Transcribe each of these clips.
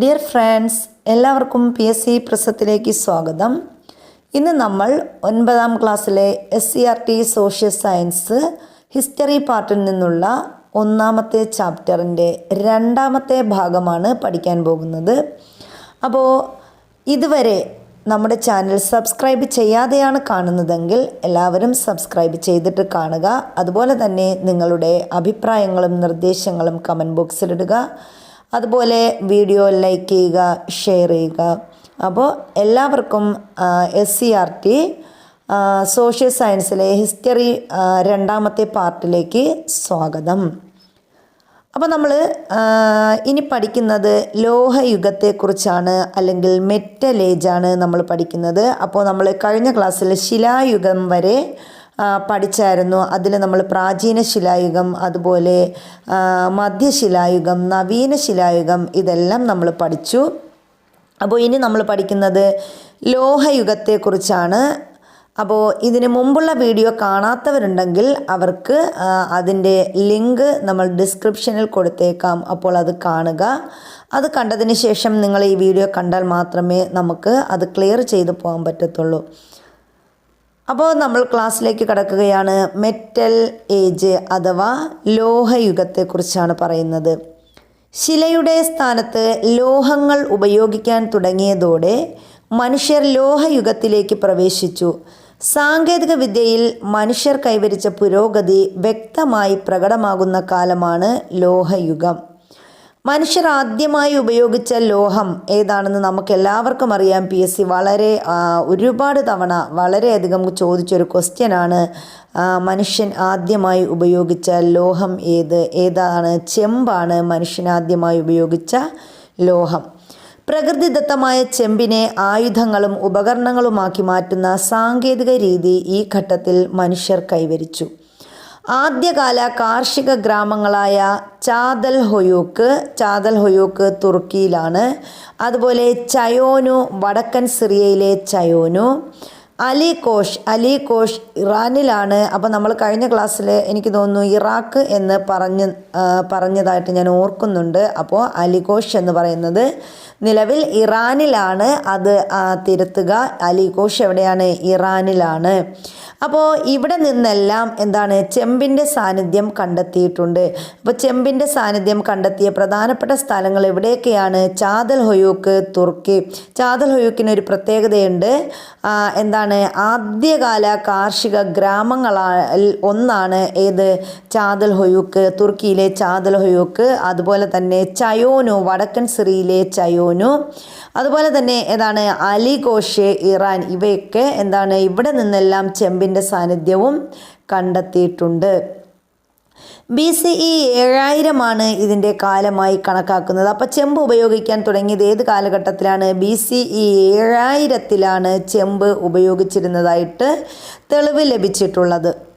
Dear friends എല്ലാവർക്കും P S C പ്രസത്തിലേക്ക് സ്വാഗതം. ഇന്ന് നമ്മൾ ഒൻപതാം ക്ലാസ്സിലെ S C R T social science history പാർട്ടിൽ നിന്നുള്ള ഒന്നാമത്തെ ചാപ്റ്ററിന്റെ രണ്ടാമത്തെ ഭാഗമാണ് പഠിക്കാൻ പോകുന്നത്. അപ്പോൾ ഇതുവരെ നമ്മുടെ ചാനൽ സബ്സ്ക്രൈബ് ചെയ്യാതെയാണ് കാണുന്നതെങ്കിൽ എല്ലാവരും സബ്സ്ക്രൈബ് ചെയ്തിട്ട് കാണുക. അതുപോലെ തന്നെ നിങ്ങളുടെ അഭിപ്രായങ്ങളും നിർദ്ദേശങ്ങളും കമന്റ് ബോക്സിലിടുക അതുപോലെ വീഡിയോ ലൈക്ക് ചെയ്യുക ഷെയർ ചെയ്യുക. അപ്പോൾ എല്ലാവർക്കും S C R T social സയൻസിലെ history രണ്ടാമത്തെ പാർട്ടിലേക്ക് സ്വാഗതം. അപ്പോൾ നമ്മൾ ഇനി പഠിക്കുന്നത് ലോഹയുഗത്തെക്കുറിച്ചാണ് അല്ലെങ്കിൽ മെറ്റൽ ഏജാണ് നമ്മൾ പഠിക്കുന്നത്. അപ്പോൾ നമ്മൾ കഴിഞ്ഞ ക്ലാസ്സിൽ ശിലായുഗം വരെ പഠിച്ചായിരുന്നു. അതിൽ നമ്മൾ പ്രാചീന ശിലായുഗം അതുപോലെ മധ്യശിലായുഗം നവീന ശിലായുഗം ഇതെല്ലാം നമ്മൾ പഠിച്ചു. അപ്പോൾ ഇനി നമ്മൾ പഠിക്കുന്നത് ലോഹയുഗത്തെക്കുറിച്ചാണ്. അപ്പോൾ ഇതിന് മുമ്പുള്ള വീഡിയോ കാണാത്തവരുണ്ടെങ്കിൽ അവർക്ക് അതിന്റെ ലിങ്ക് നമ്മൾ ഡിസ്ക്രിപ്ഷനിൽ കൊടുത്തേക്കാം. അപ്പോൾ അത് കാണുക. അത് കണ്ടതിന് ശേഷം നിങ്ങൾ ഈ വീഡിയോ കണ്ടാൽ മാത്രമേ നമുക്ക് അത് ക്ലിയർ ചെയ്തു പോകാൻ പറ്റത്തുള്ളൂ. അപ്പോൾ നമ്മൾ ക്ലാസ്സിലേക്ക് കടക്കുകയാണ്. മെറ്റൽ ഏജ് അഥവാ ലോഹയുഗത്തെക്കുറിച്ചാണ് പറയുന്നത്. ശിലയുടെ സ്ഥാനത്ത് ലോഹങ്ങൾ ഉപയോഗിക്കാൻ തുടങ്ങിയതോടെ മനുഷ്യർ ലോഹയുഗത്തിലേക്ക് പ്രവേശിച്ചു. സാങ്കേതിക വിദ്യയിൽ മനുഷ്യർ കൈവരിച്ച പുരോഗതി വ്യക്തമായി പ്രകടമാകുന്ന കാലമാണ് ലോഹയുഗം. മനുഷ്യർ ആദ്യമായി ഉപയോഗിച്ച ലോഹം ഏതാണെന്ന് നമുക്ക് എല്ലാവർക്കും അറിയാം. പി. എസ്. സി. വളരെ ഒരുപാട് തവണ വളരെയധികം ചോദിച്ചൊരു ക്വസ്റ്റ്യനാണ് മനുഷ്യൻ ആദ്യമായി ഉപയോഗിച്ച ലോഹം ഏത് ഏതാണ് ചെമ്പാണ് മനുഷ്യൻ ആദ്യമായി ഉപയോഗിച്ച ലോഹം. പ്രകൃതിദത്തമായ ചെമ്പിനെ ആയുധങ്ങളും ഉപകരണങ്ങളുമാക്കി മാറ്റുന്ന സാങ്കേതിക രീതി ഈ ഘട്ടത്തിൽ മനുഷ്യർ കൈവരിച്ചു. ആദ്യകാല കാർഷിക ഗ്രാമങ്ങളായ ചാദൽ ഹൊയൂക്ക് ചാദൽ ഹൊയൂക്ക് തുർക്കിയിലാണ്. അതുപോലെ ചയോനു വടക്കൻ സിറിയയിലെ ചയോനു. അലി കോഷ് അലി കോഷ് ഇറാനിലാണ്. അപ്പോൾ നമ്മൾ കഴിഞ്ഞ ക്ലാസ്സിൽ എനിക്ക് തോന്നുന്നു ഇറാഖ് എന്ന് പറഞ്ഞ് പറഞ്ഞതായിട്ട് ഞാൻ ഓർക്കുന്നുണ്ട്. അപ്പോൾ അലി കോഷ് എന്ന് പറയുന്നത് നിലവിൽ ഇറാനിലാണ് അത് തിരുത്തുക. അലികോഷ് എവിടെയാണ്? ഇറാനിലാണ്. അപ്പോൾ ഇവിടെ നിന്നെല്ലാം എന്താണ് ചെമ്പിന്റെ സാന്നിധ്യം കണ്ടെത്തിയിട്ടുണ്ട്. അപ്പോൾ ചെമ്പിന്റെ സാന്നിധ്യം കണ്ടെത്തിയ പ്രധാനപ്പെട്ട സ്ഥലങ്ങൾ എവിടെയൊക്കെയാണ്? ചാദൽ ഹൊയൂക്ക് തുർക്കി. ചാദൽ ഹൊയൂക്കിന് ഒരു പ്രത്യേകതയുണ്ട്. എന്താണ് ആദ്യകാല കാർഷിക ഗ്രാമങ്ങളിൽ ഒന്നാണ് ഏത്? ചാദൽ ഹൊയൂക്ക് തുർക്കിയിലെ ചാദൽ ഹൊയൂക്ക് അതുപോലെ തന്നെ ചയോനു വടക്കൻ സിറിയിലെ ചയോനു. അതുപോലെ തന്നെ ഏതാണ് അലി കോഷെ ഇറാൻ ഇവയൊക്കെ എന്താണ് ഇവിടെ നിന്നെല്ലാം ചെമ്പിന്റെ സാന്നിധ്യവും കണ്ടെത്തിയിട്ടുണ്ട്. ബി സി ഇ ഏഴായിരമാണ് ഇതിന്റെ കാലമായി കണക്കാക്കുന്നത്. അപ്പോൾ ചെമ്പ് ഉപയോഗിക്കാൻ തുടങ്ങിയത് ഏത് കാലഘട്ടത്തിലാണ്? ബി സി ഇ ഏഴായിരത്തിലാണ് ചെമ്പ് ഉപയോഗിച്ചിരുന്നതായിട്ട് തെളിവ് ലഭിച്ചിട്ടുള്ളത്.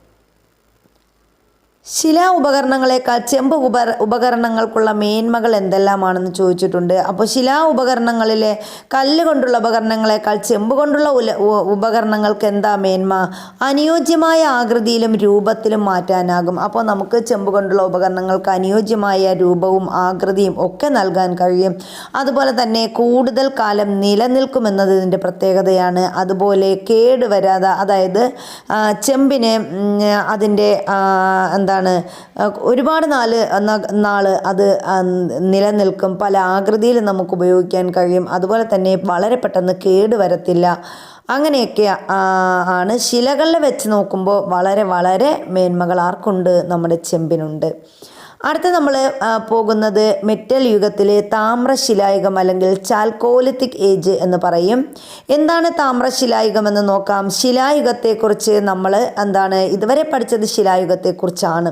ശിലാ ഉപകരണങ്ങളെക്കാൾ ചെമ്പ് ഉപ ഉപകരണങ്ങൾക്കുള്ള മേന്മകൾ എന്തെല്ലാമാണെന്ന് ചോദിച്ചിട്ടുണ്ട്. അപ്പോൾ ശിലാ ഉപകരണങ്ങളിലെ കല്ല് കൊണ്ടുള്ള ഉപകരണങ്ങളെക്കാൾ ചെമ്പ് കൊണ്ടുള്ള ഉല ഉപകരണങ്ങൾക്ക് എന്താ മേന്മ? അനുയോജ്യമായ ആകൃതിയിലും രൂപത്തിലും മാറ്റാനാകും. അപ്പോൾ നമുക്ക് ചെമ്പ് കൊണ്ടുള്ള ഉപകരണങ്ങൾക്ക് അനുയോജ്യമായ രൂപവും ആകൃതിയും ഒക്കെ നൽകാൻ കഴിയും. അതുപോലെ തന്നെ കൂടുതൽ കാലം നിലനിൽക്കുമെന്നത് ഇതിന്റെ പ്രത്യേകതയാണ്. അതുപോലെ കേടുവരാതെ അതായത് ചെമ്പിന് അതിന്റെ ആ, എന്താണ് ഒരുപാട് നാല് നാൾ അത് നിലനിൽക്കും. പല ആകൃതിയിൽ നമുക്ക് ഉപയോഗിക്കാൻ കഴിയും. അതുപോലെ തന്നെ വളരെ പെട്ടെന്ന് കേട് വരത്തില്ല. അങ്ങനെയൊക്കെ ആണ് ശിലകളിൽ വെച്ച് നോക്കുമ്പോൾ വളരെ വളരെ മേന്മകൾ ആർക്കുണ്ട്? നമ്മുടെ ചെമ്പിനുണ്ട്. അടുത്ത നമ്മൾ പോകുന്നത് മെറ്റൽ യുഗത്തിലെ താമ്രശിലായുഗം അല്ലെങ്കിൽ ചാൽക്കോലിത്തിക് ഏജ് എന്ന് പറയും. എന്താണ് താമ്രശിലായുഗം എന്ന് നോക്കാം. ശിലായുഗത്തെക്കുറിച്ച് നമ്മൾ എന്താണ് ഇതുവരെ പഠിച്ചത് ശിലായുഗത്തെക്കുറിച്ചാണ്.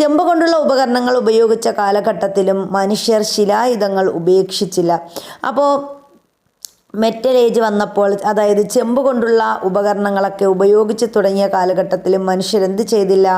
ചെമ്പ് കൊണ്ടുള്ള ഉപകരണങ്ങൾ ഉപയോഗിച്ച കാലഘട്ടത്തിലും മനുഷ്യർ ശിലായുധങ്ങൾ ഉപേക്ഷിച്ചില്ല. അപ്പോൾ മെറ്റൽ ഏജ് വന്നപ്പോൾ അതായത് ചെമ്പ് കൊണ്ടുള്ള ഉപകരണങ്ങളൊക്കെ ഉപയോഗിച്ച് തുടങ്ങിയ കാലഘട്ടത്തിലും മനുഷ്യരെന്ത് ചെയ്തില്ല?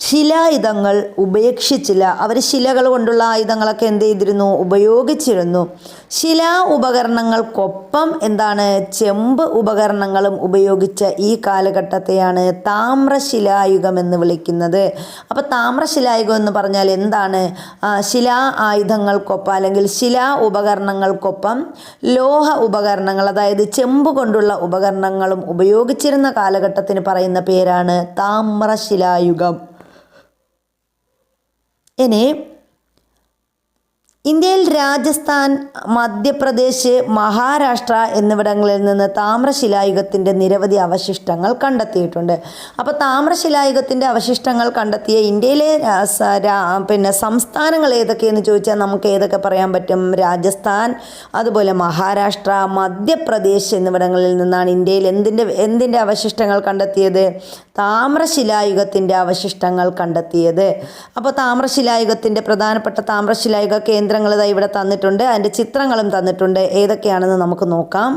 ശിലായുധങ്ങൾ ഉപേക്ഷിച്ചില്ല. അവർ ശിലകൾ കൊണ്ടുള്ള ആയുധങ്ങളൊക്കെ എന്ത് ചെയ്തിരുന്നു? ഉപയോഗിച്ചിരുന്നു. ശിലാ ഉപകരണങ്ങൾക്കൊപ്പം എന്താണ്? ചെമ്പ് ഉപകരണങ്ങളും ഉപയോഗിച്ച ഈ കാലഘട്ടത്തെയാണ് താമ്രശിലായുഗം എന്ന് വിളിക്കുന്നത്. അപ്പോൾ താമ്രശിലായുഗം എന്ന് പറഞ്ഞാൽ എന്താണ്? ശിലാ ആയുധങ്ങൾക്കൊപ്പം അല്ലെങ്കിൽ ശിലാ ഉപകരണങ്ങൾക്കൊപ്പം ലോഹ ഉപകരണങ്ങൾ അതായത് ചെമ്പ് കൊണ്ടുള്ള ഉപകരണങ്ങളും ഉപയോഗിച്ചിരുന്ന കാലഘട്ടത്തിന് പറയുന്ന പേരാണ് താമ്രശിലായുഗം. ഇനി ഇന്ത്യയിൽ രാജസ്ഥാൻ മധ്യപ്രദേശ് മഹാരാഷ്ട്ര എന്നിവിടങ്ങളിൽ നിന്ന് താമ്രശിലായുഗത്തിന്റെ നിരവധി അവശിഷ്ടങ്ങൾ കണ്ടെത്തിയിട്ടുണ്ട്. അപ്പോൾ താമ്രശിലായുഗത്തിന്റെ അവശിഷ്ടങ്ങൾ കണ്ടെത്തിയ ഇന്ത്യയിലെ പിന്നെ സംസ്ഥാനങ്ങൾ ഏതൊക്കെയെന്ന് ചോദിച്ചാൽ നമുക്ക് ഏതൊക്കെ പറയാൻ പറ്റും? രാജസ്ഥാൻ അതുപോലെ മഹാരാഷ്ട്ര മധ്യപ്രദേശ് എന്നിവിടങ്ങളിൽ നിന്നാണ് ഇന്ത്യയിൽ എന്തിന്റെ എന്തിന്റെ അവശിഷ്ടങ്ങൾ കണ്ടെത്തിയത്? താമ്രശിലായുഗത്തിന്റെ അവശിഷ്ടങ്ങൾ കണ്ടെത്തിയത്. അപ്പോൾ താമ്രശിലായുഗത്തിന്റെ പ്രധാനപ്പെട്ട താമ്രശിലായുഗ കേന്ദ്രങ്ങൾ ഇതാ ഇവിടെ തന്നിട്ടുണ്ട്. അതിന്റെ ചിത്രങ്ങളും തന്നിട്ടുണ്ട്. ഏതൊക്കെയാണെന്ന് നമുക്ക് നോക്കാം.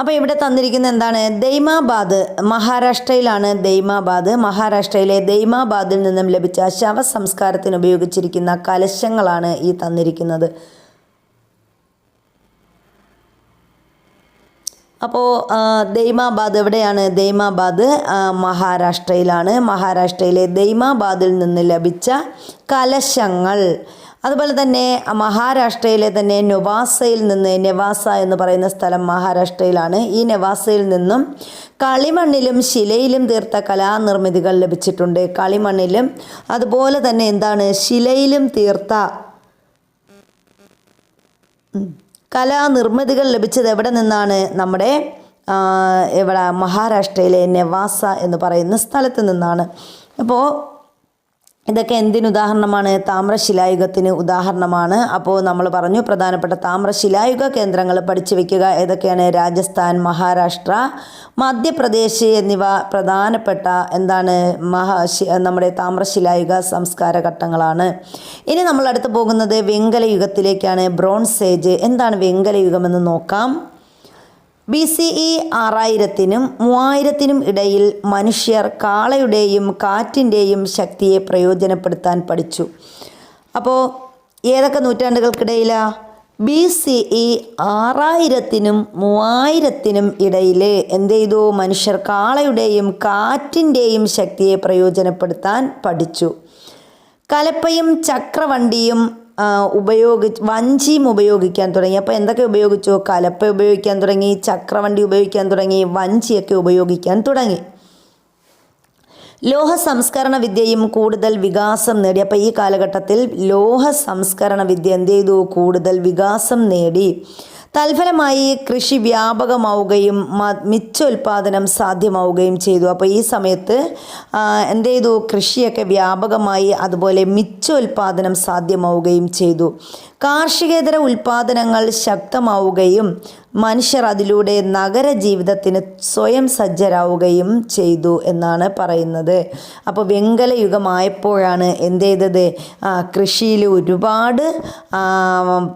അപ്പോൾ ഇവിടെ തന്നിരിക്കുന്ന എന്താണ്? ദൈമാബാദ് മഹാരാഷ്ട്രയിലാണ് ദൈമാബാദ്. മഹാരാഷ്ട്രയിലെ ദൈമാബാദിൽ നിന്നും ലഭിച്ച ശവസംസ്കാരത്തിന് ഉപയോഗിച്ചിരിക്കുന്ന കലശങ്ങളാണ് ഈ തന്നിരിക്കുന്നത്. അപ്പോൾ ദൈമാബാദ് എവിടെയാണ്? ദൈമാബാദ് മഹാരാഷ്ട്രയിലാണ്. മഹാരാഷ്ട്രയിലെ ദൈമാബാദിൽ നിന്ന് ലഭിച്ച കലശങ്ങൾ. അതുപോലെ തന്നെ മഹാരാഷ്ട്രയിലെ തന്നെ നൊവാസയിൽ നിന്ന് നെവാസ എന്ന് പറയുന്ന സ്ഥലം മഹാരാഷ്ട്രയിലാണ്. ഈ നെവാസയിൽ നിന്നും കളിമണ്ണിലും ശിലയിലും തീർത്ത കലാനിർമ്മിതികൾ ലഭിച്ചിട്ടുണ്ട്. കളിമണ്ണിലും അതുപോലെ തന്നെ എന്താണ്? ശിലയിലും തീർത്ത കലാനിർമ്മിതികൾ ലഭിച്ചത് എവിടെ നിന്നാണ്? നമ്മുടെ ഇവിടെ മഹാരാഷ്ട്രയിലെ നെവാസ എന്ന് പറയുന്ന സ്ഥലത്ത് നിന്നാണ്. അപ്പോൾ ഇതൊക്കെ എന്തിന് ഉദാഹരണമാണ്? താമ്രശിലായുഗത്തിന് ഉദാഹരണമാണ്. അപ്പോൾ നമ്മൾ പറഞ്ഞു പ്രധാനപ്പെട്ട താമ്രശിലായുഗ കേന്ദ്രങ്ങൾ പഠിച്ചു വയ്ക്കുക ഏതൊക്കെയാണ്? രാജസ്ഥാൻ മഹാരാഷ്ട്ര മധ്യപ്രദേശ് എന്നിവ പ്രധാനപ്പെട്ട എന്താണ്? മഹാ നമ്മുടെ താമ്രശിലായുഗ സംസ്കാര ഘട്ടങ്ങളാണ്. ഇനി നമ്മൾ അടുത്ത് പോകുന്നത് വെങ്കലയുഗത്തിലേക്കാണ്. ബ്രോൺസ് ഏജ് എന്താണ് വെങ്കല എന്ന് നോക്കാം. ബി സി ഇ ആറായിരത്തിനും മൂവായിരത്തിനും ഇടയിൽ മനുഷ്യർ കാളയുടെയും കാറ്റിന്റെയും ശക്തിയെ പ്രയോജനപ്പെടുത്താൻ പഠിച്ചു. അപ്പോൾ ഏതൊക്കെ നൂറ്റാണ്ടുകൾക്കിടയിലാ? ബി സി ഇ ആറായിരത്തിനും മൂവായിരത്തിനും ഇടയിൽ എന്ത് ചെയ്തു? മനുഷ്യർ കാളയുടെയും കാറ്റിന്റെയും ശക്തിയെ പ്രയോജനപ്പെടുത്താൻ പഠിച്ചു. കലപ്പയും ചക്രവണ്ടിയും ഉപയോഗി വഞ്ചിയും ഉപയോഗിക്കാൻ തുടങ്ങി. അപ്പോൾ എന്തൊക്കെ ഉപയോഗിച്ചു കലപ്പ ഉപയോഗിക്കാൻ തുടങ്ങി ചക്രവണ്ടി ഉപയോഗിക്കാൻ തുടങ്ങി വഞ്ചിയൊക്കെ ഉപയോഗിക്കാൻ തുടങ്ങി. ലോഹ സംസ്കരണ വിദ്യയും കൂടുതൽ വികാസം നേടി. അപ്പോൾ ഈ കാലഘട്ടത്തിൽ ലോഹ സംസ്കരണ വിദ്യ എന്ത് ചെയ്തു? കൂടുതൽ വികാസം നേടി. തൽഫലമായി കൃഷി വ്യാപകമാവുകയും മിച്ചോൽപാദനം സാധ്യമാവുകയും ചെയ്തു. അപ്പോൾ ഈ സമയത്ത് എന്ത് ചെയ്തു കൃഷിയൊക്കെ വ്യാപകമായി അതുപോലെ മിച്ചോൽപാദനം സാധ്യമാവുകയും ചെയ്തു. കാർഷികേതര ഉൽപാദനങ്ങൾ ശക്തമാവുകയും മനുഷ്യർ അതിലൂടെ നഗര ജീവിതത്തിന് സ്വയം സജ്ജരാവുകയും ചെയ്തു എന്നാണ് പറയുന്നത്. അപ്പോൾ വെങ്കല യുഗമായപ്പോഴാണ് എന്ത് ചെയ്തത് കൃഷിയിൽ ഒരുപാട്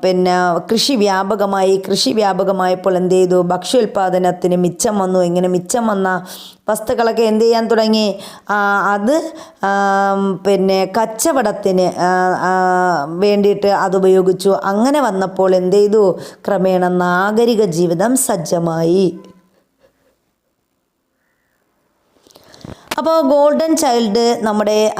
പിന്നെ കൃഷി വ്യാപകമായി കൃഷി വ്യാപകമായപ്പോൾ എന്ത് ചെയ്തു ഭക്ഷ്യോൽപാദനത്തിന് മിച്ചം വന്നു. ഇങ്ങനെ മിച്ചം വന്ന വസ്തുക്കളൊക്കെ എന്ത് ചെയ്യാൻ തുടങ്ങി? അത് പിന്നെ കച്ചവടത്തിന് വേണ്ടിയിട്ട് അത് ഉപയോഗിച്ചു. അങ്ങനെ വന്നപ്പോൾ എന്ത് ചെയ്തു ക്രമേണ നാഗരിക ജീവിതം സജ്ജമായി. അപ്പോൾ ഗോൾഡൻ ചൈൽഡ് നമ്മുടെ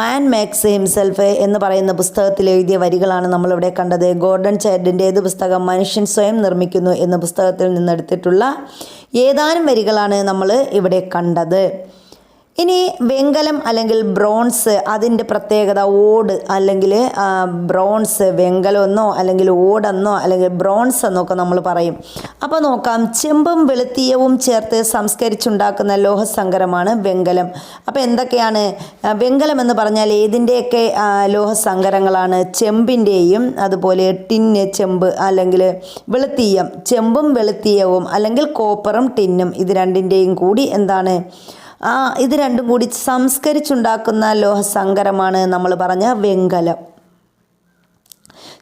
മാൻ മേക്സ് ഹിംസെൽഫ് എന്ന് പറയുന്ന പുസ്തകത്തിൽ എഴുതിയ വരികളാണ് നമ്മളിവിടെ കണ്ടത്. ഗോൾഡൻ ചൈൽഡിന്റെ ഏത് പുസ്തകം മനുഷ്യൻ സ്വയം നിർമ്മിക്കുന്നു എന്ന പുസ്തകത്തിൽ നിന്നെടുത്തിട്ടുള്ള ഏതാനും വരികളാണ് നമ്മൾ ഇവിടെ കണ്ടത്. ഇനി വെങ്കലം അല്ലെങ്കിൽ ബ്രോൺസ് അതിന്റെ പ്രത്യേകത ഓട് അല്ലെങ്കിൽ ബ്രോൺസ് വെങ്കലമെന്നോ അല്ലെങ്കിൽ ഓടെന്നോ അല്ലെങ്കിൽ ബ്രോൺസ് എന്നൊക്കെ നമ്മൾ പറയും. അപ്പോൾ നോക്കാം ചെമ്പും വെളുത്തീയവും ചേർത്ത് സംസ്കരിച്ചുണ്ടാക്കുന്ന ലോഹസങ്കരമാണ് വെങ്കലം. അപ്പോൾ എന്തൊക്കെയാണ് വെങ്കലം എന്ന് പറഞ്ഞാൽ ഏതിന്റെയൊക്കെ ലോഹസങ്കരങ്ങളാണ്? ചെമ്പിന്റെയും അതുപോലെ ടിന്ന് ചെമ്പ് അല്ലെങ്കിൽ വെളുത്തീയം. ചെമ്പും വെളുത്തീയവും അല്ലെങ്കിൽ കോപ്പറും ടിന്നും ഇത് രണ്ടിന്റെയും കൂടി എന്താണ്? ഇത് രണ്ടും കൂടി സംസ്കരിച്ചുണ്ടാക്കുന്ന ലോഹസങ്കരമാണ് നമ്മൾ പറഞ്ഞ വെങ്കലം.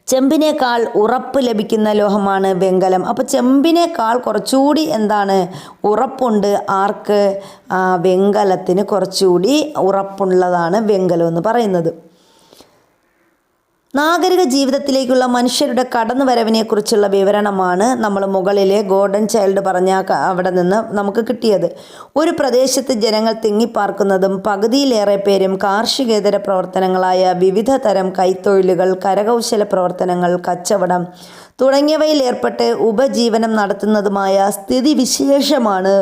ചെമ്പിനേക്കാൾ ഉറപ്പ് ലഭിക്കുന്ന ലോഹമാണ് വെങ്കലം. അപ്പോൾ ചെമ്പിനേക്കാൾ കുറച്ചുകൂടി എന്താണ് ഉറപ്പുണ്ട് ആർക്ക്? ആ, വെങ്കലത്തിന് കുറച്ചുകൂടി ഉറപ്പുള്ളതാണ് വെങ്കലം എന്ന് പറയുന്നത്. നാഗരിക ജീവിതത്തിലേക്കുള്ള മനുഷ്യരുടെ കടന്നുവരവിനെക്കുറിച്ചുള്ള വിവരണമാണ് നമ്മൾ മുകളിലെ ഗോൾഡൻ ചൈൽഡ് പറഞ്ഞ അവിടെ നിന്ന് നമുക്ക് കിട്ടിയത്. ഒരു പ്രദേശത്ത് ജനങ്ങൾ തിങ്ങിപ്പാർക്കുന്നതും പകുതിയിലേറെ പേരും കാർഷികേതര പ്രവർത്തനങ്ങളായ വിവിധ തരം കൈത്തൊഴിലുകൾ കരകൗശല പ്രവർത്തനങ്ങൾ കച്ചവടം തുടങ്ങിയവയിൽ ഏർപ്പെട്ട് ഉപജീവനം നടത്തുന്നതുമായ സ്ഥിതിവിശേഷമാണ്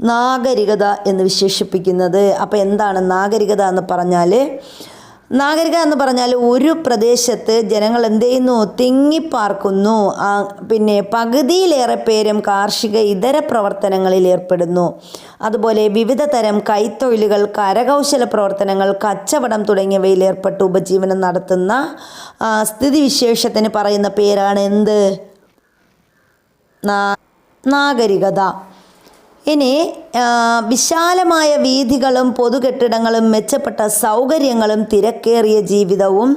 നാഗരികത എന്ന് വിശേഷിപ്പിക്കുന്നത്. അപ്പോൾ എന്താണ് നാഗരികത എന്ന് പറഞ്ഞാൽ നാഗരിക എന്ന് പറഞ്ഞാൽ ഒരു പ്രദേശത്ത് ജനങ്ങൾ എന്ത് ചെയ്യുന്നു? തിങ്ങിപ്പാർക്കുന്നു. പിന്നെ പകുതിയിലേറെ പേരും കാർഷിക ഇതര പ്രവർത്തനങ്ങളിൽ ഏർപ്പെടുന്നു. അതുപോലെ വിവിധ തരം കൈത്തൊഴിലുകൾ കരകൗശല പ്രവർത്തനങ്ങൾ കച്ചവടം തുടങ്ങിയവയിൽ ഏർപ്പെട്ട് ഉപജീവനം നടത്തുന്ന സ്ഥിതിവിശേഷത്തിന് പറയുന്ന പേരാണ് എന്ത്? നാഗരികത. ഇനി വിശാലമായ വീഥികളും പൊതുകെട്ടിടങ്ങളും മെച്ചപ്പെട്ട സൗകര്യങ്ങളും തിരക്കേറിയ ജീവിതവും